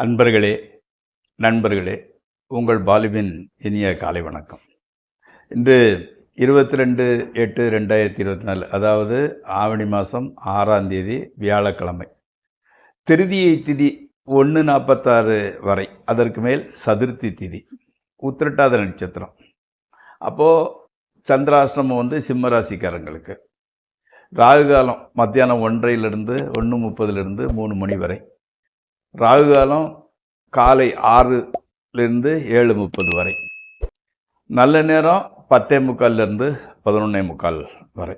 அன்பர்களே நண்பர்களே உங்கள் பாலுவின் இனிய காலை வணக்கம். இன்று இருபத்தி ரெண்டு எட்டு ரெண்டாயிரத்தி இருபத்தி நாலு அதாவது ஆவணி மாதம் ஆறாம் தேதி வியாழக்கிழமை திருதியை திதி ஒன்று நாற்பத்தாறு வரை அதற்கு மேல் சதுர்த்தி திதி உத்திரட்டாத நட்சத்திரம். அப்போது சந்திராஷ்டிரமம் வந்து சிம்ம ராசிக்காரங்களுக்கு ராகு காலம் மத்தியானம் ஒன்றையிலிருந்து ஒன்று முப்பதுலேருந்து மூணு மணி வரை ராகு காலம் காலை ஆறுலேருந்து ஏழு முப்பது வரை. நல்ல நேரம் பத்தே முக்கால்லேருந்து பதினொன்னே முக்கால் வரை.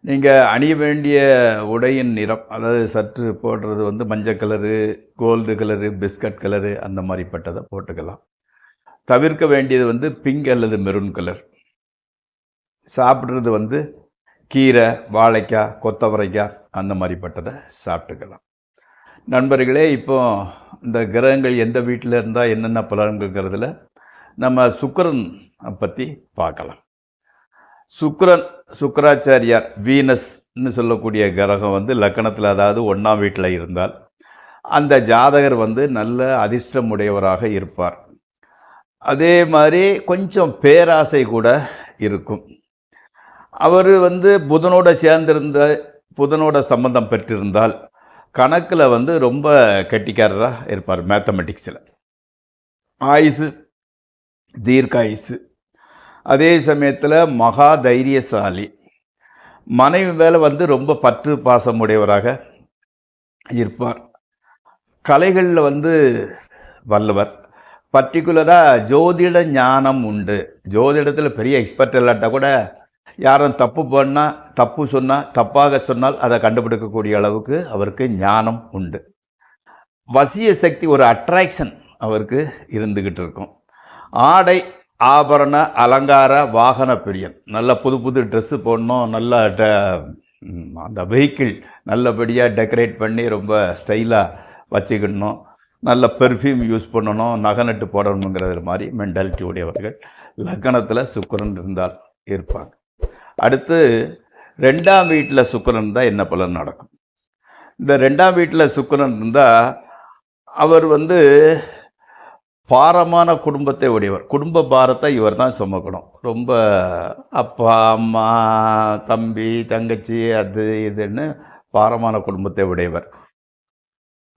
நீங்கள் அணிய வேண்டிய உடையின் நிறம் அதாவது சற்று போடுறது வந்து மஞ்சள் colour gold colour biscuit colour அந்த மாதிரிப்பட்டதை போட்டுக்கலாம். தவிர்க்க வேண்டியது வந்து பிங்க் அல்லது மெரூன் கலர். சாப்பிட்றது வந்து கீரை வாழைக்காய் கொத்தவரைக்காய் அந்த மாதிரிப்பட்டதை சாப்பிட்டுக்கலாம். நண்பர்களே இப்போ இந்த கிரகங்கள் எந்த வீட்டில் இருந்தால் என்னென்ன பலன்கள்ங்கிறதுல நம்ம சுக்கரன் பற்றி பார்க்கலாம். சுக்கரன் சுக்கராச்சாரியார் வீனஸ்ன்னு சொல்லக்கூடிய கிரகம் வந்து லக்கணத்தில் அதாவது ஒன்றாம் வீட்டில் இருந்தால் அந்த ஜாதகர் வந்து நல்ல அதிர்ஷ்டம் உடையவராக இருப்பார். அதே மாதிரி கொஞ்சம் பேராசை கூட இருக்கும். அவர் வந்து புதனோட சேர்ந்திருந்த புதனோட சம்பந்தம் பெற்றிருந்தால் கணக்கில் வந்து ரொம்ப கெட்டிக்காரராக இருப்பார் மேத்தமெட்டிக்ஸில். ஆயுசு தீர்க்காயுசு. அதே சமயத்தில் மகா தைரியசாலி மனைவி மேலே வந்து ரொம்ப பற்று பாசம் உடையவராக இருப்பார். கலைகளில் வந்து வல்லவர். பர்டிகுலராக ஜோதிட ஞானம் உண்டு. ஜோதிடத்தில் பெரிய எக்ஸ்பர்ட் இல்லாட்டா கூட யாரும் தப்பு பண்ணால் தப்பு சொன்னால் தப்பாக சொன்னால் அதை கண்டுபிடிக்கக்கூடிய அளவுக்கு அவருக்கு ஞானம் உண்டு. வசிய சக்தி ஒரு அட்ராக்ஷன் அவருக்கு இருந்துக்கிட்டு இருக்கும். ஆடை ஆபரண அலங்கார வாகன பிரியன் நல்ல புது புது ட்ரெஸ்ஸு போடணும் நல்ல ட அந்த வெஹிக்கிள் நல்லபடியாக டெக்கரேட் பண்ணி ரொம்ப ஸ்டைலாக வச்சுக்கிடணும். நல்ல பெர்ஃப்யூம் யூஸ் பண்ணணும் நகை நட்டு போடணுங்கிறது மாதிரி மென்டாலிட்டி உடையவர்கள் லக்கணத்தில் சுக்கரன் இருந்தால் இருப்பாங்க. அடுத்து ரெண்டாம் வீட்டில் சுக்கரன் இருந்தால் என்ன பலன் நடக்கும்? இந்த ரெண்டாம் வீட்டில் சுக்கரன் இருந்தால் அவர் வந்து பாரமான குடும்பத்தை உடையவர். குடும்ப பாரத்தை இவர் தான் சுமக்கணும். ரொம்ப அப்பா அம்மா தம்பி தங்கச்சி அது இதுன்னு பாரமான குடும்பத்தை உடையவர்.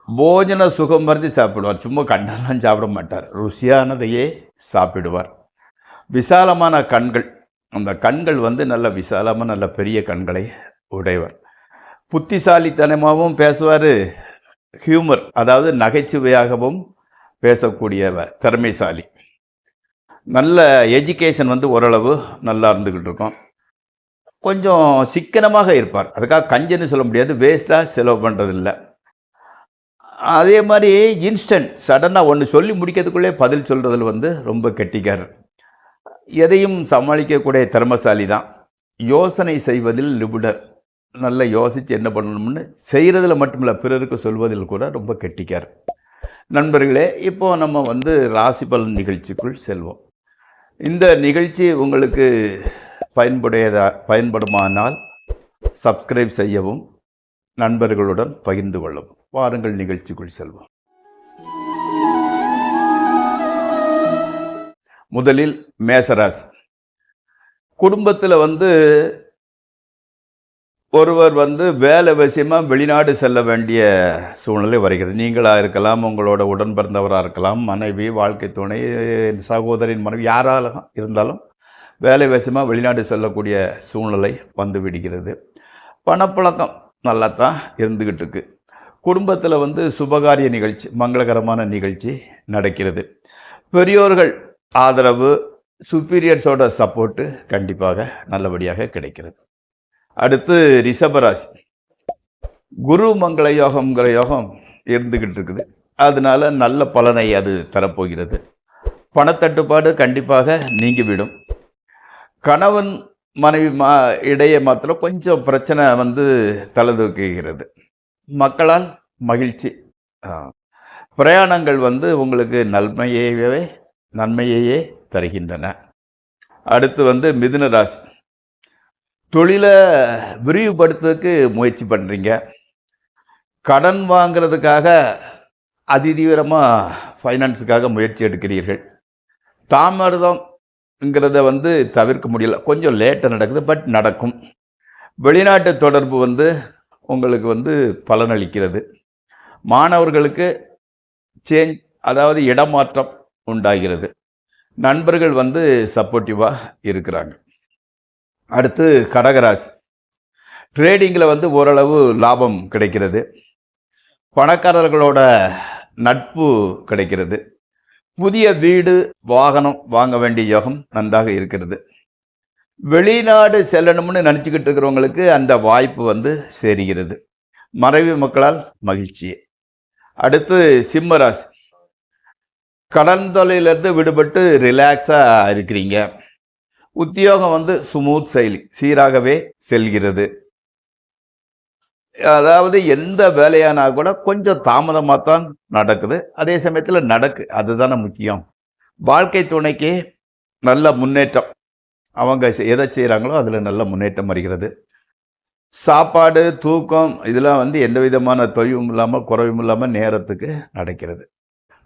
போஜன சுகம் மருந்து சாப்பிடுவார். சும்மா கண்டாலாம் சாப்பிட மாட்டார். ருசியானதையே சாப்பிடுவார். விசாலமான கண்கள் அந்த கண்கள் வந்து நல்ல விசாலமாக நல்ல பெரிய கண்களை உடையவர். புத்திசாலித்தனமாகவும் பேசுவார். ஹியூமர் அதாவது நகைச்சுவையாகவும் பேசக்கூடியவர் திறமைசாலி. நல்ல எஜுகேஷன் வந்து ஓரளவு நல்லா இருந்துக்கிட்டு இருக்கோம். கொஞ்சம் சிக்கனமாக இருப்பார். அதுக்காக கஞ்சன்னு சொல்ல முடியாது. வேஸ்ட்டாக செலவு பண்ணுறதில்ல அதே மாதிரி இன்ஸ்டன்ட் சடனாக ஒன்று சொல்லி முடிக்கிறதுக்குள்ளே பதில் சொல்கிறதுல வந்து ரொம்ப கெட்டிக்காரர். எதையும் சமாளிக்கக்கூடிய திறமசாலி தான் யோசனை செய்வதில் நிபுணர். நல்லா யோசித்து என்ன பண்ணணும்னு செய்கிறதுல மட்டுமில்ல பிறருக்கு சொல்வதில் கூட ரொம்ப கெட்டிக்கார். நண்பர்களே இப்போது நம்ம வந்து ராசி பலன் நிகழ்ச்சிக்குள் செல்வோம். இந்த நிகழ்ச்சி உங்களுக்கு பயன்புடையதா பயன்படுமானால் சப்ஸ்கிரைப் செய்யவும் நண்பர்களுடன் பகிர்ந்து கொள்ளவும். வாருங்கள் நிகழ்ச்சிக்குள் செல்வோம். முதலில் மேசராசி. குடும்பத்தில் வந்து ஒருவர் வந்து வேலை விஷயமாக வெளிநாடு செல்ல வேண்டிய சூழ்நிலை வருகிறது. நீங்களாக இருக்கலாம் உங்களோட உடன் பிறந்தவராக இருக்கலாம் மனைவி வாழ்க்கை துணை சகோதரின் மனைவி யாராலும் இருந்தாலும் வேலை விஷயமாக வெளிநாடு செல்லக்கூடிய சூழ்நிலை வந்து விடுகிறது. பணப்பழக்கம் நல்லா தான் இருந்துக்கிட்டு இருக்கு குடும்பத்தில் வந்து சுபகாரிய நிகழ்ச்சி மங்களகரமான நிகழ்ச்சி நடக்கிறது. பெரியோர்கள் ஆதரவு சுப்பீரியர்ஸோட சப்போர்ட்டு கண்டிப்பாக நல்லபடியாக கிடைக்கிறது. அடுத்து ரிஷபராசி குரு மங்கள யோகம்ங்கிற யோகம் இருந்துக்கிட்டு இருக்குது. அதனால நல்ல பலனை அது தரப்போகிறது. பணத்தட்டுப்பாடு கண்டிப்பாக நீங்கிவிடும். கணவன் மனைவி மா இடையே மாத்திரம் கொஞ்சம் பிரச்சனை வந்து தலதூக்குகிறது மக்களால் மகிழ்ச்சி. பிரயாணங்கள் வந்து உங்களுக்கு நன்மையவே நன்மையையே தருகின்றன. அடுத்து வந்து மிதுன ராசி. தொழிலை விரிவுபடுத்துறதுக்கு முயற்சி பண்ணுறீங்க கடன் வாங்கிறதுக்காக அதிதீவிரமாக ஃபைனான்ஸுக்காக முயற்சி எடுக்கிறீர்கள். தாமதம்ங்கிறத வந்து தவிர்க்க முடியல. கொஞ்சம் லேட்டாக நடக்குது பட் நடக்கும். வெளிநாட்டு தொடர்பு வந்து உங்களுக்கு வந்து பலனளிக்கிறது. மாணவர்களுக்கு சேஞ்ச் அதாவது இடமாற்றம் உண்டாகிறது. நண்பர்கள் வந்து சப்போர்ட்டிவாக இருக்கிறாங்க. அடுத்து கடகராசி. ட்ரேடிங்கில் வந்து ஓரளவு லாபம் கிடைக்கிறது. பணக்காரர்களோட நட்பு கிடைக்கிறது. புதிய வீடு வாகனம் வாங்க வேண்டிய யோகம் நன்றாக இருக்கிறது. வெளிநாடு செல்லணும்னு நினச்சிக்கிட்டு இருக்கிறவங்களுக்கு அந்த வாய்ப்பு வந்து சேருகிறது. மறைவு மக்களால் மகிழ்ச்சி அடுத்து சிம்மராசி கடன் தொலையிலேருந்து விடுபட்டு ரிலாக்ஸாக இருக்கிறீங்க. உத்தியோகம் வந்து ஸ்மூத் செயலி சீராகவே செல்கிறது. அதாவது எந்த வேலையானா கூட கொஞ்சம் தாமதமாக தான் நடக்குது. அதே சமயத்தில் நடக்கு அதுதானே முக்கியம். வாழ்க்கை துணைக்கு நல்ல முன்னேற்றம். அவங்க எதை செய்கிறாங்களோ அதில் நல்ல முன்னேற்றம் வருகிறது. சாப்பாடு தூக்கம் இதெல்லாம் வந்து எந்த விதமான தொய்வும் இல்லாமல் குறைவும் இல்லாமல் நேரத்துக்கு நடக்கிறது.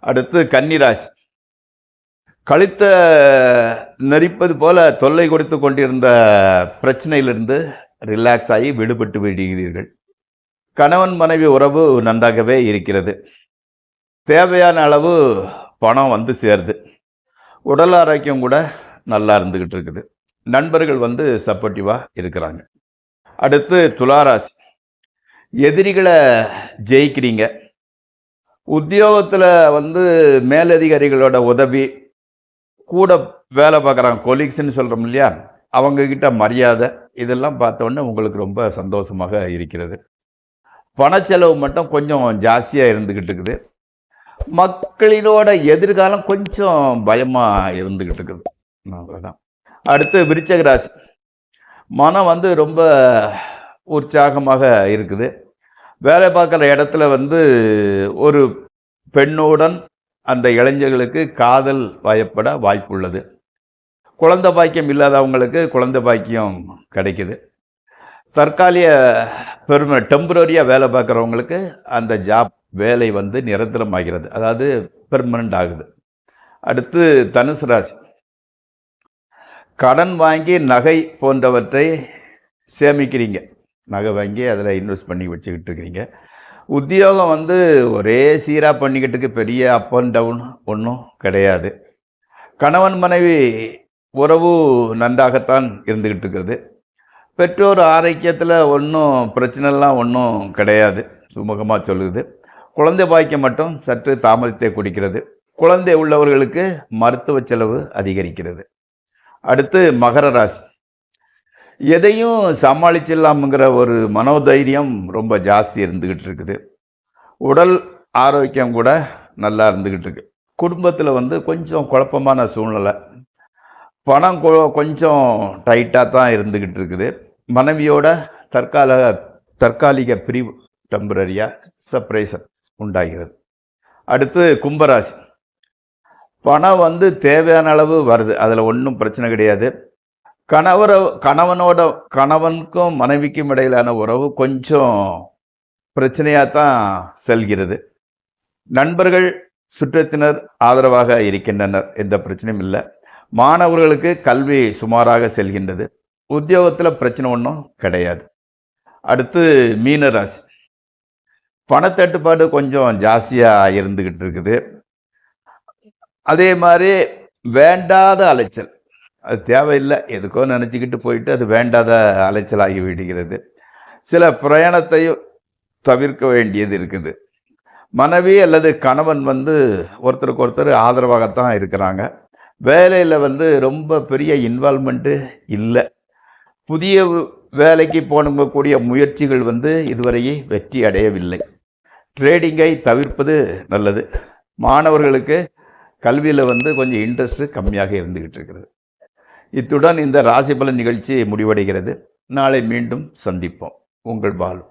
அடுத்து கன்னிராசி. கழுத்தை நெறிப்பது போல தொல்லை கொடுத்து கொண்டிருந்த பிரச்சனையிலிருந்து ரிலாக்ஸ் ஆகி விடுபட்டு விடுகிறீர்கள். கணவன் மனைவி உறவு நன்றாகவே இருக்கிறது. தேவையான அளவு பணம் வந்து சேருது. உடல் ஆரோக்கியம் கூட நல்லா இருந்துக்கிட்டு இருக்குது. நண்பர்கள் வந்து சப்போர்ட்டிவாக இருக்கிறாங்க. அடுத்து துளாராசி. எதிரிகளை ஜெயிக்கிறீங்க. உத்தியோகத்தில் வந்து மேலதிகாரிகளோட உதவி கூட வேலை பார்க்குறாங்க கொலீக்ஸ்னு சொல்கிறோம் இல்லையா? அவங்கக்கிட்ட மரியாதை இதெல்லாம் பார்த்தோன்னே உங்களுக்கு ரொம்ப சந்தோஷமாக இருக்கிறது. பணச்செலவு மட்டும் கொஞ்சம் ஜாஸ்தியாக இருந்துக்கிட்டு இருக்குது. மக்களினோட எதிர்காலம் கொஞ்சம் பயமாக இருந்துக்கிட்டு இருக்குது. அவ்வளோதான் அடுத்து விருச்சக ராசி. மனம் வந்து ரொம்ப உற்சாகமாக இருக்குது. வேலை பார்க்குற இடத்துல வந்து ஒரு பெண்ணுடன் அந்த இளைஞர்களுக்கு காதல் வயப்பட வாய்ப்புள்ளது. குழந்தை பாக்கியம் இல்லாதவங்களுக்கு குழந்தை பாக்கியம் கிடைக்குது. தற்காலிக பெருமை டெம்பரரியாக வேலை பார்க்குறவங்களுக்கு அந்த ஜாப் வேலை வந்து நிரந்தரமாகிறது. அதாவது பெர்மனண்ட் ஆகுது. அடுத்து தனுசு ராசி. கடன் வாங்கி நகை போன்றவற்றை சேமிக்கிறீங்க. நகை வாங்கி அதில் இன்வெஸ்ட் பண்ணி வச்சுக்கிட்டு இருக்கிறீங்க. உத்தியோகம் வந்து ஒரே சீராக பண்ணிக்கிட்டுக்கு பெரிய அப் அண்ட் டவுன் ஒன்றும் கிடையாது. கணவன் மனைவி உறவு நன்றாகத்தான் இருந்துக்கிட்டு இருக்குது. பெற்றோர் ஆரோக்கியத்தில் ஒன்றும் பிரச்சனைலாம் ஒன்றும் கிடையாது சுமூகமாக சொல்லுது. குழந்தை பாக்கியம் மட்டும் சற்று தாமதத்தை குடிக்கிறது. குழந்தை உள்ளவர்களுக்கு மருத்துவ செலவு அதிகரிக்கிறது. அடுத்து மகர ராசி. எதையும் சமாளிச்சிடலாமுங்கிற ஒரு மனோதைரியம் ரொம்ப ஜாஸ்தி இருந்துக்கிட்டு இருக்குது. உடல் ஆரோக்கியம் கூட நல்லா இருந்துக்கிட்டு இருக்கு. குடும்பத்தில் வந்து கொஞ்சம் குழப்பமான சூழ்நிலை. பணம் கொஞ்சம் டைட்டாக தான் இருந்துக்கிட்டு இருக்குது. மனைவியோட தற்கால தற்காலிக பிரிவு டெம்பரரியாக செப்பரேஷன் உண்டாகிறது. அடுத்து கும்பராசி. பணம் வந்து தேவையான அளவு வருது. அதில் ஒன்றும் பிரச்சனை கிடையாது. கணவர கணவனோட கணவனுக்கும் மனைவிக்கும் இடையிலான உறவு கொஞ்சம் பிரச்சனையாக தான் செல்கிறது. நண்பர்கள் சுற்றத்தினர் ஆதரவாக இருக்கின்றனர் எந்த பிரச்சனையும் இல்லை. மாணவர்களுக்கு கல்வி சுமாராக செல்கின்றது. உத்தியோகத்தில் பிரச்சனை ஒன்றும் கிடையாது. அடுத்து மீன ராசி பணத்தட்டுப்பாடு கொஞ்சம் ஜாஸ்தியாக இருந்துக்கிட்டு இருக்குது. அதே மாதிரி வேண்டாத அலைச்சல். அது தேவையில்லை. எதுக்கோ நினச்சிக்கிட்டு போயிட்டு அது வேண்டாத அலைச்சலாகி விடுகிறது. சில பிரயாணத்தையும் தவிர்க்க வேண்டியது இருக்குது. மனைவி அல்லது கணவன் வந்து ஒருத்தருக்கு ஒருத்தர் ஆதரவாகத்தான் இருக்கிறாங்க. வேலையில் வந்து ரொம்ப பெரிய இன்வால்மெண்ட்டு இல்லை. புதிய வேலைக்கு போகக்கூடிய முயற்சிகள் வந்து இதுவரையே வெற்றி அடையவில்லை. ட்ரேடிங்கை தவிர்ப்பது நல்லது. மாணவர்களுக்கு கல்வியில் வந்து கொஞ்சம் இன்ட்ரெஸ்ட்டு கம்மியாக இருந்துக்கிட்டு இருக்கிறது. இத்துடன் இந்த ராசிபலன் நிகழ்ச்சி முடிவடைகிறது. நாளை மீண்டும் சந்திப்போம். உங்கள் பாலு.